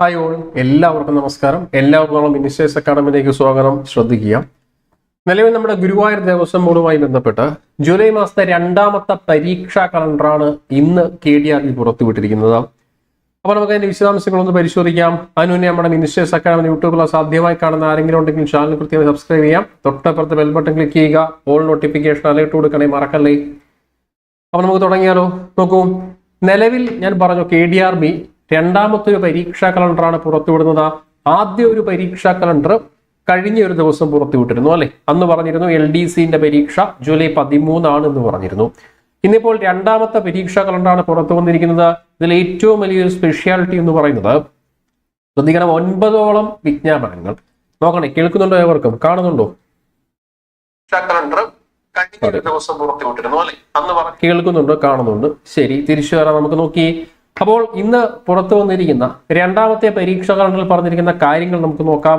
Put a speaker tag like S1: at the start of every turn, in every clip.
S1: Hi all എല്ലാവർക്കും നമസ്കാരം. എല്ലാവർക്കും മിനിസ്റ്റേഴ്സ് അക്കാഡമിയിലേക്ക് സ്വാഗതം. ശ്രദ്ധിക്കുക. നിലവിൽ നമ്മുടെ ഗുരുവായൂർ ദേവസ്വം ബോർഡുമായി ബന്ധപ്പെട്ട് ജൂലൈ മാസത്തെ രണ്ടാമത്തെ പരീക്ഷാ കലണ്ടറാണ് ഇന്ന് കെ ഡി ആറിൽ പുറത്തുവിട്ടിരിക്കുന്നത്. അപ്പോൾ നമുക്ക് അതിന്റെ വിശദാംശങ്ങളൊന്ന് പരിശോധിക്കാം. അതിനു മുന്നേ നമ്മുടെ മിനിസ്റ്റേഴ്സ് അക്കാഡമി യൂട്യൂബിൽ ക്ലാസ് ആദ്യമായി കാണുന്ന ആരെങ്കിലും ഉണ്ടെങ്കിൽ ചാനൽ കൃത്യമായി സബ്സ്ക്രൈബ് ചെയ്യാം. തൊട്ടപ്പുറത്ത് ബെൽ ബട്ടൺ ക്ലിക്ക് ചെയ്യുക. ഓൾ നോട്ടിഫിക്കേഷൻ അലേർട്ട് കൊടുക്കണേ മറക്കല്ലേ. അപ്പോൾ നമുക്ക് തുടങ്ങിയാലോ. നോക്കൂ. നിലവിൽ ഞാൻ പറഞ്ഞു കെ ഡി ആർ ബി രണ്ടാമത്തെ ഒരു പരീക്ഷാ കലണ്ടറാണ് പുറത്തുവിടുന്നത്. ആദ്യ ഒരു പരീക്ഷാ കലണ്ടർ കഴിഞ്ഞ ഒരു ദിവസം പുറത്തുവിട്ടിരുന്നു അല്ലെ? അന്ന് പറഞ്ഞിരുന്നു എൽ ഡി സിന്റെ പരീക്ഷ ജൂലൈ പതിമൂന്നാണ് എന്ന് പറഞ്ഞിരുന്നു. ഇന്നിപ്പോൾ രണ്ടാമത്തെ പരീക്ഷാ കലണ്ടറാണ് പുറത്തു വന്നിരിക്കുന്നത് ഇതിൽ ഏറ്റവും വലിയൊരു സ്പെഷ്യാലിറ്റി എന്ന് പറയുന്നത് ശ്രദ്ധിക്കണം ഒൻപതോളം വിജ്ഞാപനങ്ങൾ. നോക്കണേ കേൾക്കുന്നുണ്ടോ ഏവർക്കും? കാണുന്നുണ്ടോ? കലണ്ടർ കഴിഞ്ഞ ദിവസം പുറത്തുവിട്ടിരുന്നു അല്ലെ? അന്ന് കേൾക്കുന്നുണ്ട് കാണുന്നുണ്ട്. ശരി തിരിച്ചു വരാം. നമുക്ക് നോക്കി. അപ്പോൾ ഇന്ന് പുറത്തു വന്നിരിക്കുന്ന രണ്ടാമത്തെ പരീക്ഷാ കലണ്ടറിൽ പറഞ്ഞിരിക്കുന്ന കാര്യങ്ങൾ നമുക്ക് നോക്കാം.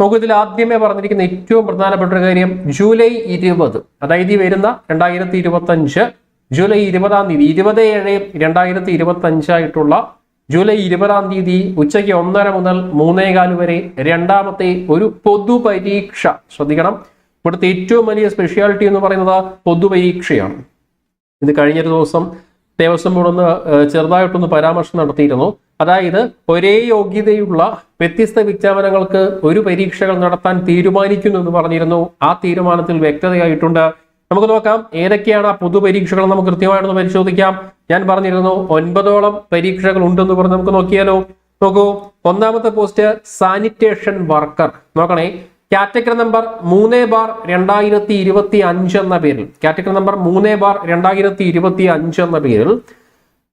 S1: നമുക്ക് ഇതിൽ ആദ്യമേ പറഞ്ഞിരിക്കുന്ന ഏറ്റവും പ്രധാനപ്പെട്ട ഒരു കാര്യം ജൂലൈ ഇരുപത് അതായത് ഈ വരുന്ന രണ്ടായിരത്തി ഇരുപത്തി അഞ്ച് ജൂലൈ ഇരുപതാം തീയതി ഇരുപത് ഏഴ് രണ്ടായിരത്തി ഇരുപത്തി അഞ്ചായിട്ടുള്ള ജൂലൈ ഇരുപതാം തീയതി ഉച്ചയ്ക്ക് ഒന്നര മുതൽ മൂന്നേകാൽ വരെ രണ്ടാമത്തെ ഒരു പൊതു പരീക്ഷ ശ്രദ്ധിക്കണം. ഇവിടുത്തെ ഏറ്റവും വലിയ സ്പെഷ്യാലിറ്റി എന്ന് പറയുന്നത് പൊതുപരീക്ഷയാണ്. ഇത് കഴിഞ്ഞൊരു ദിവസം ദേവസ്വം ബോർഡ് ഒന്ന് ഏഹ്, ചെറുതായിട്ടൊന്ന് പരാമർശം നടത്തിയിരുന്നു. അതായത് ഒരേ യോഗ്യതയുള്ള വ്യത്യസ്ത വിജ്ഞാപനങ്ങൾക്ക് ഒരു പരീക്ഷകൾ നടത്താൻ തീരുമാനിക്കുന്നു എന്ന് പറഞ്ഞിരുന്നു. ആ തീരുമാനത്തിൽ വ്യക്തതയായിട്ടുണ്ട്. നമുക്ക് നോക്കാം ഏതൊക്കെയാണ് ആ പൊതുപരീക്ഷകൾ നമുക്ക് കൃത്യമായിട്ടൊന്ന് പരിശോധിക്കാം. ഞാൻ പറഞ്ഞിരുന്നു ഒൻപതോളം പരീക്ഷകൾ ഉണ്ടെന്ന് പറഞ്ഞ് നമുക്ക് നോക്കിയാലോ. നോക്കൂ ഒന്നാമത്തെ പോസ്റ്റ് സാനിറ്റേഷൻ വർക്കർ. നോക്കണേ കാറ്റഗറി നമ്പർ മൂന്ന് ബാർ രണ്ടായിരത്തി ഇരുപത്തി അഞ്ച് എന്ന പേരിൽ. കാറ്റഗറി നമ്പർ മൂന്ന് ബാർ രണ്ടായിരത്തി ഇരുപത്തി അഞ്ച് എന്ന പേരിൽ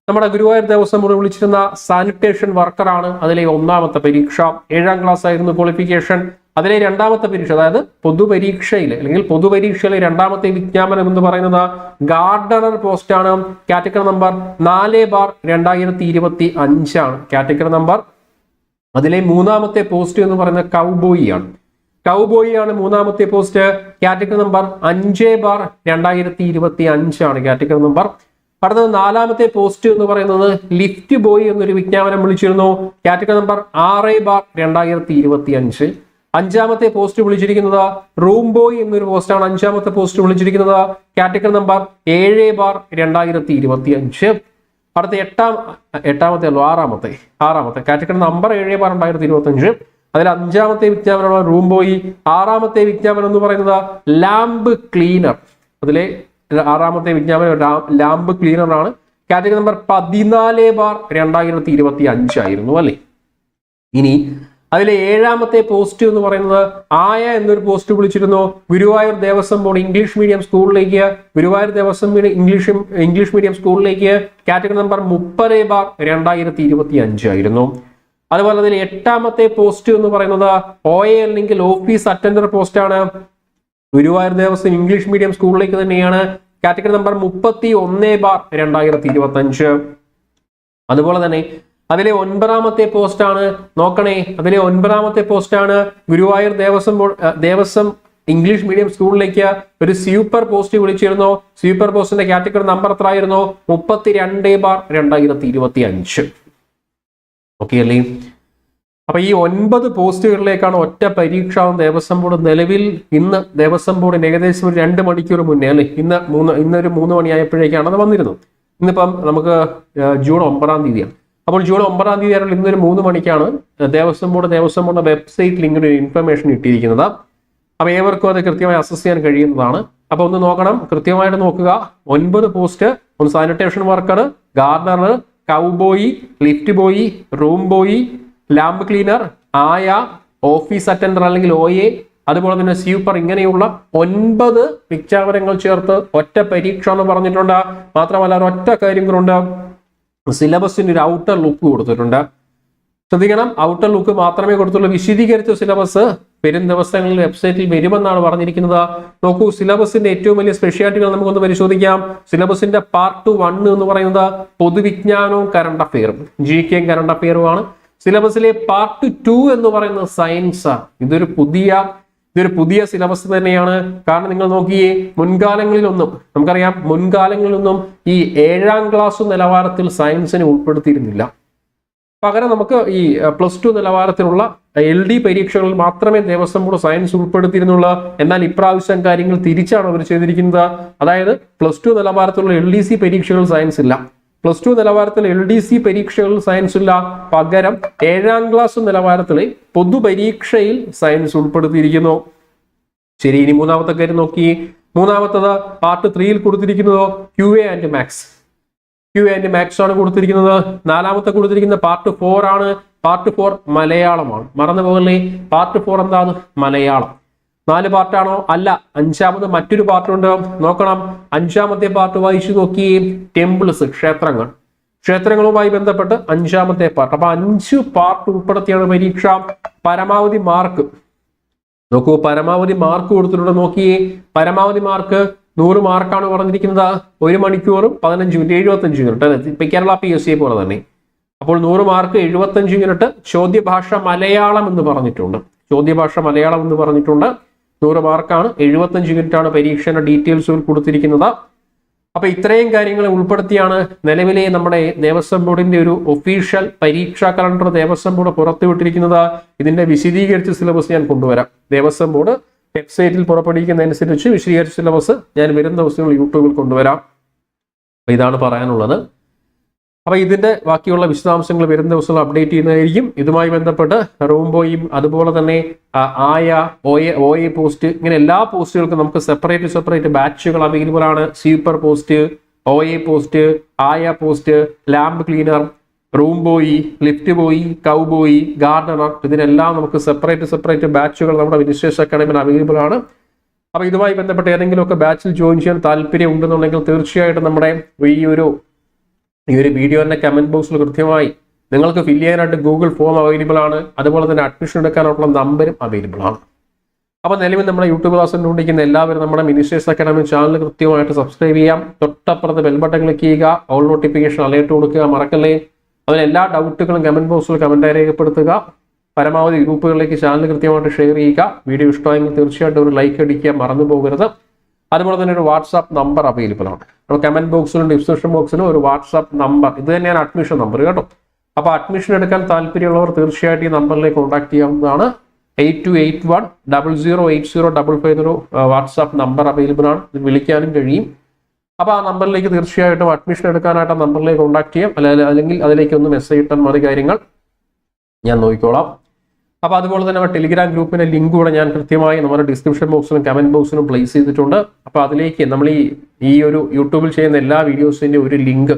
S1: നമ്മുടെ ഗുരുവായൂർ ദേവസ്വം ബോർഡ് വിളിച്ചിരുന്ന സാനിറ്റേഷൻ വർക്കറാണ് അതിലെ ഒന്നാമത്തെ പരീക്ഷ. ഏഴാം ക്ലാസ് ആയിരുന്നു ക്വാളിഫിക്കേഷൻ അതിലെ രണ്ടാമത്തെ പരീക്ഷ അതായത് പൊതുപരീക്ഷയിൽ അല്ലെങ്കിൽ പൊതുപരീക്ഷയിലെ രണ്ടാമത്തെ വിജ്ഞാപനം എന്ന് പറയുന്നത് ഗാർഡനർ പോസ്റ്റാണ് കാറ്റഗറി നമ്പർ നാല് ബാർ രണ്ടായിരത്തി ഇരുപത്തി അഞ്ചാണ് കാറ്റഗറി നമ്പർ അതിലെ മൂന്നാമത്തെ പോസ്റ്റ് എന്ന് പറയുന്നത് കൗബോയി ആണ്. കൗബോയി ആണ് മൂന്നാമത്തെ പോസ്റ്റ്. കാറ്റഗറി നമ്പർ അഞ്ച് ബാർ രണ്ടായിരത്തി ഇരുപത്തി അഞ്ചാണ് കാറ്റഗറി നമ്പർ അടുത്തത് നാലാമത്തെ പോസ്റ്റ് എന്ന് പറയുന്നത് ലിഫ്റ്റ് ബോയ് എന്നൊരു വിജ്ഞാപനം വിളിച്ചിരുന്നു. കാറ്റഗറി നമ്പർ ആറ് ബാർ രണ്ടായിരത്തി ഇരുപത്തി അഞ്ച് അഞ്ചാമത്തെ പോസ്റ്റ് വിളിച്ചിരിക്കുന്നത് റൂം ബോയ് എന്നൊരു പോസ്റ്റാണ് അഞ്ചാമത്തെ പോസ്റ്റ് വിളിച്ചിരിക്കുന്നത്. കാറ്റഗറി നമ്പർ ഏഴ് ബാർ രണ്ടായിരത്തി ഇരുപത്തി അഞ്ച് അടുത്ത എട്ടാം എട്ടാമത്തെ അല്ലോ ആറാമത്തെ ആറാമത്തെ. കാറ്റഗറി നമ്പർ ഏഴ് ബാർ രണ്ടായിരത്തി ഇരുപത്തി അഞ്ച് അതിൽ അഞ്ചാമത്തെ വിജ്ഞാപനമാണ് റൂം ബോയ്. ആറാമത്തെ വിജ്ഞാപനം എന്ന് പറയുന്നത് ലാമ്പ് ക്ലീനർ. അതിലെ ആറാമത്തെ വിജ്ഞാപനം ലാമ്പ് ക്ലീനർ ആണ്. കാറ്റഗറി നമ്പർ പതിനാല് ബാർ രണ്ടായിരത്തി ഇരുപത്തി അഞ്ചായിരുന്നു അല്ലേ? ഇനി അതിലെ ഏഴാമത്തെ പോസ്റ്റ് എന്ന് പറയുന്നത് ആയ എന്നൊരു പോസ്റ്റ് വിളിച്ചിരുന്നു. Guruvayur Devaswom board English medium സ്കൂളിലേക്ക് Guruvayur Devaswom English English medium സ്കൂളിലേക്ക് കാറ്റഗറി നമ്പർ മുപ്പത് ബാർ രണ്ടായിരത്തി ഇരുപത്തി അഞ്ചായിരുന്നു അതുപോലെ അതിൽ എട്ടാമത്തെ പോസ്റ്റ് എന്ന് പറയുന്നത് ഒ എ അല്ലെങ്കിൽ ഓഫീസ് അറ്റൻഡർ പോസ്റ്റ് ആണ് ഗുരുവായൂർ ദേവസ്വം ഇംഗ്ലീഷ് മീഡിയം സ്കൂളിലേക്ക് തന്നെയാണ്. കാറ്റഗറി നമ്പർ മുപ്പത്തി ഒന്ന് ബാർ രണ്ടായിരത്തി ഇരുപത്തി അഞ്ച് അതുപോലെ തന്നെ അതിലെ ഒൻപതാമത്തെ ആണ് നോക്കണേ അതിലെ ഒൻപതാമത്തെ ആണ് ഗുരുവായൂർ ദേവസ്വം ദേവസ്വം ഇംഗ്ലീഷ് മീഡിയം സ്കൂളിലേക്ക് ഒരു സൂപ്പർ പോസ്റ്റ് വിളിച്ചിരുന്നു. സൂപ്പർ പോസ്റ്റിന്റെ കാറ്റഗറി നമ്പർ എത്രയായിരുന്നു? മുപ്പത്തി രണ്ട് ബാർ രണ്ടായിരത്തി ഇരുപത്തി അഞ്ച് ഓക്കെ അല്ലേ? അപ്പൊ ഈ ഒൻപത് പോസ്റ്റുകളിലേക്കാണ് ഒറ്റ പരീക്ഷ ദേവസ്വം ബോർഡ് നിലവിൽ ഇന്ന് ദേവസ്വം ബോർഡിന് ഏകദേശം ഒരു രണ്ട് മണിക്കൂർ മുന്നേ അല്ലെ? ഇന്ന് മൂന്ന് ഇന്നൊരു മൂന്ന് മണിയായപ്പോഴേക്കാണ് അത് വന്നിരുന്നത്. ഇന്നിപ്പം നമുക്ക് ജൂൺ ഒമ്പതാം തീയതിയാണ്. അപ്പോൾ ജൂൺ ഒമ്പതാം തീയതി ആണെങ്കിൽ ഇന്നൊരു മൂന്ന് മണിക്കാണ് ദേവസ്വം ബോർഡ് ദേവസ്വം ബോർഡിന്റെ വെബ്സൈറ്റിൽ ഇങ്ങനെ ഒരു ഇൻഫർമേഷൻ ഇട്ടിരിക്കുന്നത്. അപ്പൊ ഏവർക്കും അത് കൃത്യമായി അസസ് ചെയ്യാൻ കഴിയുന്നതാണ്. അപ്പൊ ഒന്ന് നോക്കണം കൃത്യമായിട്ട് നോക്കുക. ഒൻപത് പോസ്റ്റ് ഒന്ന് sanitation worker gardener cowboy lift boy room boy lamp cleaner ആയ ഓഫീസ് അറ്റൻഡർ അല്ലെങ്കിൽ ഒ എ അതുപോലെ തന്നെ സ്യൂപ്പർ ഇങ്ങനെയുള്ള ഒൻപത് വിജ്ഞാപനങ്ങൾ ചേർത്ത് ഒറ്റ പരീക്ഷ എന്ന് പറഞ്ഞിട്ടുണ്ട്. മാത്രമല്ല ഒറ്റ കാര്യം കൊണ്ട് സിലബസിന് ഒരു ഔട്ടർ ലുക്ക് കൊടുത്തിട്ടുണ്ട്. ശ്രദ്ധിക്കണം ഔട്ടർ ലുക്ക് മാത്രമേ കൊടുത്തുള്ളൂ. വിശദീകരിച്ച സിലബസ് വരും ദിവസങ്ങളിൽ വെബ്സൈറ്റിൽ വരുമെന്നാണ് പറഞ്ഞിരിക്കുന്നത്. നോക്കൂ സിലബസിന്റെ ഏറ്റവും വലിയ സ്പെഷ്യാലിറ്റികൾ നമുക്കൊന്ന് പരിശോധിക്കാം. സിലബസിന്റെ പാർട്ട് വൺ എന്ന് പറയുന്നത് പൊതുവിജ്ഞാനവും കറണ്ട് അഫെയറും ജി കെയും കറണ്ട് അഫെയറുമാണ് സിലബസിലെ പാർട്ട് ടു എന്ന് പറയുന്നത് സയൻസ് ഇതൊരു പുതിയ ഇതൊരു പുതിയ സിലബസ് തന്നെയാണ്. കാരണം നിങ്ങൾ നോക്കിയേ മുൻകാലങ്ങളിലൊന്നും നമുക്കറിയാം മുൻകാലങ്ങളിലൊന്നും ഈ ഏഴാം ക്ലാസ് നിലവാരത്തിൽ സയൻസിനെ ഉൾപ്പെടുത്തിയിരുന്നില്ല. പകരം നമുക്ക് ഈ പ്ലസ് ടു നിലവാരത്തിലുള്ള എൽ ഡി പരീക്ഷകളിൽ മാത്രമേ ദേവസ്വം ബോർഡ് സയൻസ് ഉൾപ്പെടുത്തിയിരുന്നുള്ളൂ. എന്നാൽ ഇപ്രാവശ്യം കാര്യങ്ങൾ തിരിച്ചാണ് അവർ ചെയ്തിരിക്കുന്നത്. അതായത് പ്ലസ് ടു നിലവാരത്തിലുള്ള എൽ ഡി സി പരീക്ഷകൾ സയൻസ് ഇല്ല. പ്ലസ് ടു നിലവാരത്തിൽ എൽ ഡി സി പരീക്ഷകളിൽ സയൻസ് ഇല്ല. പകരം ഏഴാം ക്ലാസ് നിലവാരത്തിലെ പൊതുപരീക്ഷയിൽ സയൻസ് ഉൾപ്പെടുത്തിയിരിക്കുന്നു. ശരി ഇനി മൂന്നാമത്തെ കാര്യം നോക്കി. മൂന്നാമത്തത് പാർട്ട് ത്രീയിൽ കൊടുത്തിരിക്കുന്നതോ Q A and max Q and max ആണ് കൊടുത്തിരിക്കുന്നത്. നാലാമത്തെ കൊടുത്തിരിക്കുന്ന പാർട്ട് ഫോർ ആണ്. പാർട്ട് ഫോർ മലയാളമാണ്. മറന്നു പോകല്ലേ? പാർട്ട് ഫോർ എന്താണ്? മലയാളം. നാല് പാർട്ടാണോ അല്ല. അഞ്ചാമത് മറ്റൊരു പാർട്ടുണ്ട് നോക്കണം. അഞ്ചാമത്തെ പാർട്ട് വായിച്ചു നോക്കി. ടെമ്പിൾസ് ക്ഷേത്രങ്ങൾ. ക്ഷേത്രങ്ങളുമായി ബന്ധപ്പെട്ട് അഞ്ചാമത്തെ പാർട്ട് അപ്പൊ അഞ്ച് പാർട്ട് ഉൾപ്പെടുത്തിയാണ് പരീക്ഷ. പരമാവധി മാർക്ക് നോക്കൂ പരമാവധി മാർക്ക് കൊടുത്തിട്ടുണ്ട്. നോക്കിയേ. പരമാവധി മാർക്ക് നൂറ് മാർക്കാണ് പറഞ്ഞിരിക്കുന്നത്. ഒരു മണിക്കൂറും പതിനഞ്ച് മിനിറ്റ് എഴുപത്തഞ്ച് മിനിറ്റ് ഇപ്പൊ കേരള പി എസ് പോലെ തന്നെ. അപ്പോൾ നൂറ് മാർക്ക് എഴുപത്തഞ്ച് മിനിറ്റ് ചോദ്യഭാഷ മലയാളം എന്ന് പറഞ്ഞിട്ടുണ്ട്. ചോദ്യഭാഷ മലയാളം എന്ന് പറഞ്ഞിട്ടുണ്ട്. നൂറ് മാർക്കാണ് എഴുപത്തഞ്ച് മിനിറ്റ് ആണ് പരീക്ഷയുടെ ഡീറ്റെയിൽസുകൾ കൊടുത്തിരിക്കുന്നത്. അപ്പൊ ഇത്രയും കാര്യങ്ങൾ ഉൾപ്പെടുത്തിയാണ് നിലവിലെ നമ്മുടെ ദേവസ്വം ബോർഡിന്റെ ഒരു ഒഫീഷ്യൽ പരീക്ഷാ കലണ്ടർ ദേവസ്വം ബോർഡ് പുറത്തുവിട്ടിരിക്കുന്നത്. ഇതിന്റെ വിശദീകരിച്ച സിലബസ് ഞാൻ കൊണ്ടുവരാം. ദേവസ്വം ബോർഡ് വെബ്സൈറ്റിൽ പുറപ്പെടുവിക്കുന്നതനുസരിച്ച് വിശദീകരിച്ച സിലബസ് ഞാൻ വരും ദിവസങ്ങൾ യൂട്യൂബിൽ കൊണ്ടുവരാം. അപ്പൊ ഇതാണ് പറയാനുള്ളത്. അപ്പോൾ ഇതിന്റെ ബാക്കിയുള്ള വിശദാംശങ്ങൾ വരും ദിവസങ്ങൾ അപ്ഡേറ്റ് ചെയ്യുന്നതായിരിക്കും. ഇതുമായി ബന്ധപ്പെട്ട് റൂംബോയും അതുപോലെ തന്നെ ആയ ഒ എ പോസ്റ്റ് ഇങ്ങനെ എല്ലാ പോസ്റ്റുകൾക്കും നമുക്ക് സെപ്പറേറ്റ് സെപ്പറേറ്റ് ബാച്ചുകൾ അവൈലബിൾ ആണ്. സ്വീപ്പർ പോസ്റ്റ് എ പോസ്റ്റ് ആയ post lamp cleaner room boy lift boy cowboy gardener ഇതിനെല്ലാം നമുക്ക് സെപ്പറേറ്റ് സെപ്പറേറ്റ് ബാച്ചുകൾ നമ്മുടെ വിനിശേഷ അക്കാഡമിയിൽ അവൈലബിൾ ആണ്. അപ്പൊ ഇതുമായി ബന്ധപ്പെട്ട് ഏതെങ്കിലുമൊക്കെ ബാച്ചിൽ ജോയിൻ ചെയ്യാൻ താല്പര്യം ഉണ്ടെന്നുണ്ടെങ്കിൽ തീർച്ചയായിട്ടും നമ്മുടെ ഈ ഒരു ഈ ഒരു വീഡിയോന്റെ കമന്റ് ബോക്സിൽ കൃത്യമായി നിങ്ങൾക്ക് ഫില്ല് ചെയ്യാനായിട്ട് ഗൂഗിൾ ഫോം അവൈലബിൾ ആണ്. അതുപോലെ തന്നെ അഡ്മിഷൻ എടുക്കാനുള്ള നമ്പരും അവൈലബിൾ ആണ്. അപ്പോൾ നിലവിൽ നമ്മുടെ യൂട്യൂബ് ക്ലാസ് കണ്ടുകൊണ്ടിരിക്കുന്ന എല്ലാവരും നമ്മുടെ മിനിസ്റ്റേഴ്സ് അക്കാഡമി ചാനൽ കൃത്യമായിട്ട് സബ്സ്ക്രൈബ് ചെയ്യാം. തൊട്ടപ്പുറത്ത് ബെൽബട്ടൺ ക്ലിക്ക് ചെയ്യുക. ഓൾ നോട്ടിഫിക്കേഷൻ അലേർട്ട് കൊടുക്കുക. മറക്കല്ലേ? അതിൽ എല്ലാ ഡൗട്ടുകളും കമന്റ് ബോക്സിൽ കമന്റായി രേഖപ്പെടുത്തുക. പരമാവധി ഗ്രൂപ്പുകളിലേക്ക് ചാനൽ കൃത്യമായിട്ട് ഷെയർ ചെയ്യുക. വീഡിയോ ഇഷ്ടമായെങ്കിൽ തീർച്ചയായിട്ടും ഒരു ലൈക്ക് അടിക്കുക മറന്നു പോകരുത്. അതുപോലെ തന്നെ ഒരു വാട്സാപ്പ് നമ്പർ അവൈലബിൾ ആണ്. അപ്പോൾ കമന്റ് ബോക്സിലും ഡിസ്ക്രിപ്ഷൻ ബോക്സിലും ഒരു വാട്സാപ്പ് നമ്പർ ഇത് തന്നെയാണ് അഡ്മിഷൻ നമ്പർ കേട്ടോ. അപ്പോൾ അഡ്മിഷൻ എടുക്കാൻ താല്പര്യമുള്ളവർ തീർച്ചയായിട്ടും ഈ നമ്പറിലേക്ക് കോൺടാക്ട് ചെയ്യാവുന്നതാണ്. Eight two eight one double zero eight zero double five zero WhatsApp number available ആണ്. വിളിക്കാനും കഴിയും. അപ്പോൾ ആ നമ്പറിലേക്ക് തീർച്ചയായിട്ടും അഡ്മിഷൻ എടുക്കാനായിട്ട് ആ നമ്പറിലേക്ക് കോൺടാക്ട് ചെയ്യാം. അല്ലെങ്കിൽ അല്ലെങ്കിൽ അതിലേക്ക് ഒന്ന് മെസ്സേജ് ഇട്ടാൽ മതി കാര്യങ്ങൾ. ഞാൻ നോക്കിക്കോളാം. അപ്പോൾ അതുപോലെ തന്നെ ടെലിഗ്രാം ഗ്രൂപ്പിന്റെ ലിങ്ക് കൂടെ ഞാൻ കൃത്യമായി നമ്മുടെ ഡിസ്ക്രിപ്ഷൻ ബോക്സിലും കമന്റ് ബോക്സിലും പ്ലേസ് ചെയ്തിട്ടുണ്ട്. അപ്പോൾ അതിലേക്ക് നമ്മൾ ഈ ഈ ഒരു യൂട്യൂബിൽ ചെയ്യുന്ന എല്ലാ വീഡിയോസിന്റെ ഒരു ലിങ്ക്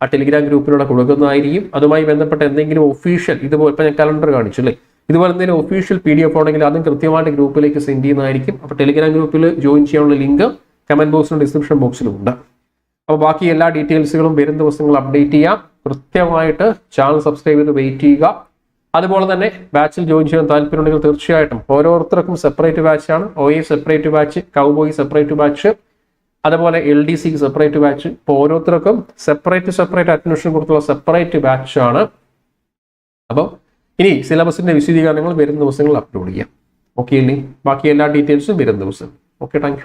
S1: ആ ടെലിഗ്രാം ഗ്രൂപ്പിലൂടെ കൊടുക്കുന്നതായിരിക്കും. അതുമായി ബന്ധപ്പെട്ട എന്തെങ്കിലും ഒഫീഷ്യൽ ഇതുപോലെ ഇപ്പം ഞാൻ കലണ്ടർ കാണിച്ചു അല്ലേ? ഇതുപോലെ എന്തെങ്കിലും ഒഫീഷ്യൽ പി ഡി എഫ് ഉണ്ടെങ്കിൽ അതും കൃത്യമായിട്ട് ഗ്രൂപ്പിലേക്ക് സെൻഡ് ചെയ്യുന്നതായിരിക്കും. അപ്പോൾ ടെലിഗ്രാം ഗ്രൂപ്പിൽ ജോയിൻ ചെയ്യാനുള്ള ലിങ്ക് കമന്റ് ബോക്സിലും ഡിസ്ക്രിപ്ഷൻ ബോക്സിലും ഉണ്ട്. അപ്പോൾ ബാക്കി എല്ലാ ഡീറ്റെയിൽസുകളും വരും ദിവസങ്ങൾ അപ്ഡേറ്റ് ചെയ്യാം. കൃത്യമായിട്ട് ചാനൽ സബ്സ്ക്രൈബ് ചെയ്ത് വെയിറ്റ് ചെയ്യുക. അതുപോലെ തന്നെ ബാച്ചിൽ ജോയിൻ ചെയ്യാൻ താല്പര്യമുണ്ടെങ്കിൽ തീർച്ചയായിട്ടും ഓരോരുത്തർക്കും separate ബാച്ചാണ് O A separate batch cowboy separate batch അതുപോലെ L D C separate batch ഇപ്പോൾ ഓരോരുത്തർക്കും സെപ്പറേറ്റ് സെപ്പറേറ്റ് അഡ്മിഷൻ കൊടുത്തുള്ള സെപ്പറേറ്റ് ബാച്ചാണ് അപ്പോൾ ഇനി സിലബസിന്റെ വിശദീകരണങ്ങൾ വരും ദിവസങ്ങളിൽ അപ്ലോഡ് ചെയ്യാം. ഓക്കെ ഇനി ബാക്കി എല്ലാ ഡീറ്റെയിൽസും വരും ദിവസം. Okay thank